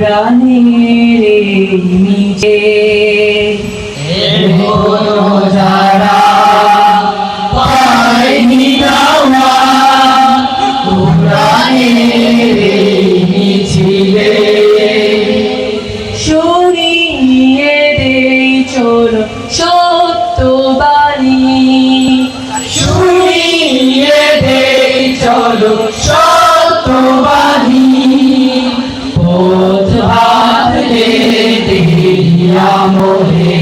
কোরআনের নিচে। যারা পায়নি দাওয়া কোরআনের এই মিছিলে শুনিয়ে দেই চলো সত্য বাণী। শুনিয়ে দেই চলো সত্যবাদী মোহে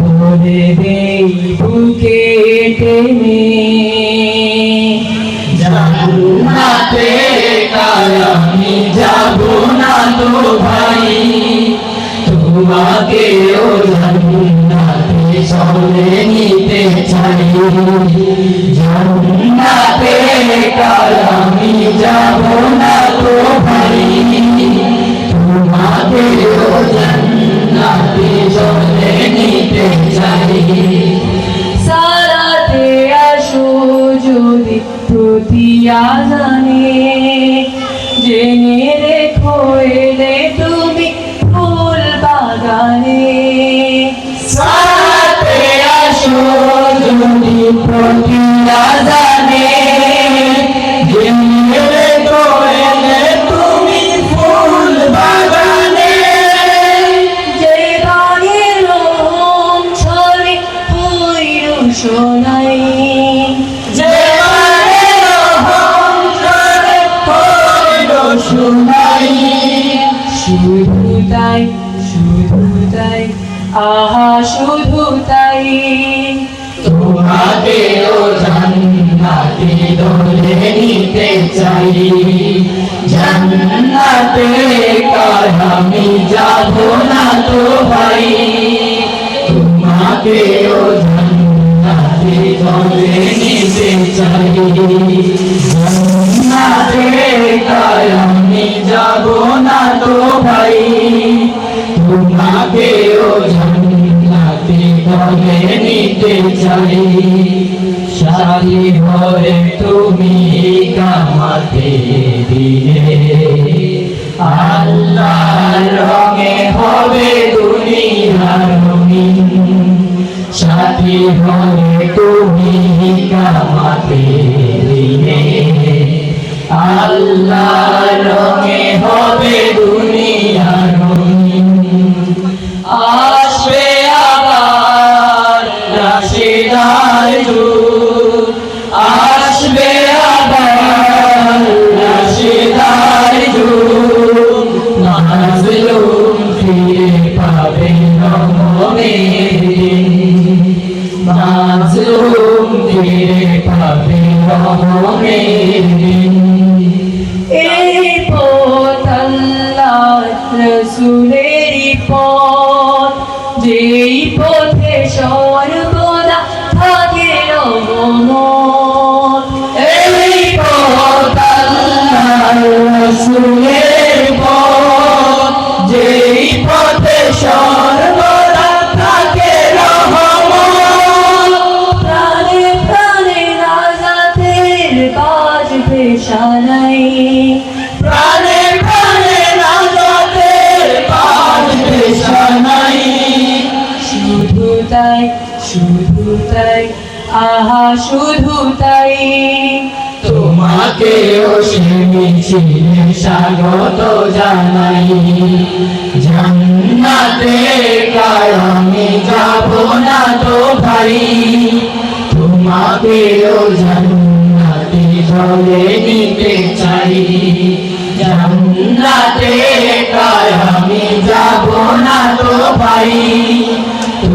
বলে দেই বুকে টেনে যাব না তো ভাই তোমাকে ও জান্নাতে চলে নিতে চাই আমি যাব Yeah. শুনাই শুধু তাই শুধু তাই, আহা, শুধু তাই। তোমাকে ও জান্নাতে ধরে নিতে চাই। জান্নাতে কার আমি যাব না তো ভাই? তোমাকে ও জান্নাতে ধরে নিতে চাই। তোমাকে ও জান্নাতে ধরে নিতে চাই। সাথী হয়ে তুমি কামাতে দিলে। আল্লাহর রঙে হবে দুনিয়ার রঙিন। সাথী হয়ে তুমি কামাতে দিলে। আল্লাহর রঙে হবে দুনিয়ার আসবে আবার রাশিদার যুগ মাজলুম ফিরে পাবে রহমের দিন। মাজলুম ফিরে পাবে রহমের দিন। এই পথ আল্লাহ রসুলেরই পথ। শুধু তাই আহা শুধু তাই তোমাকে স্বাগত জানাই। জান্নাতে কার আমি যাব না তো ভাই। তোমাকে জান্নাতে চলে নিতে চাই। জান্নাতে কার আমি যাব না তো ভাই।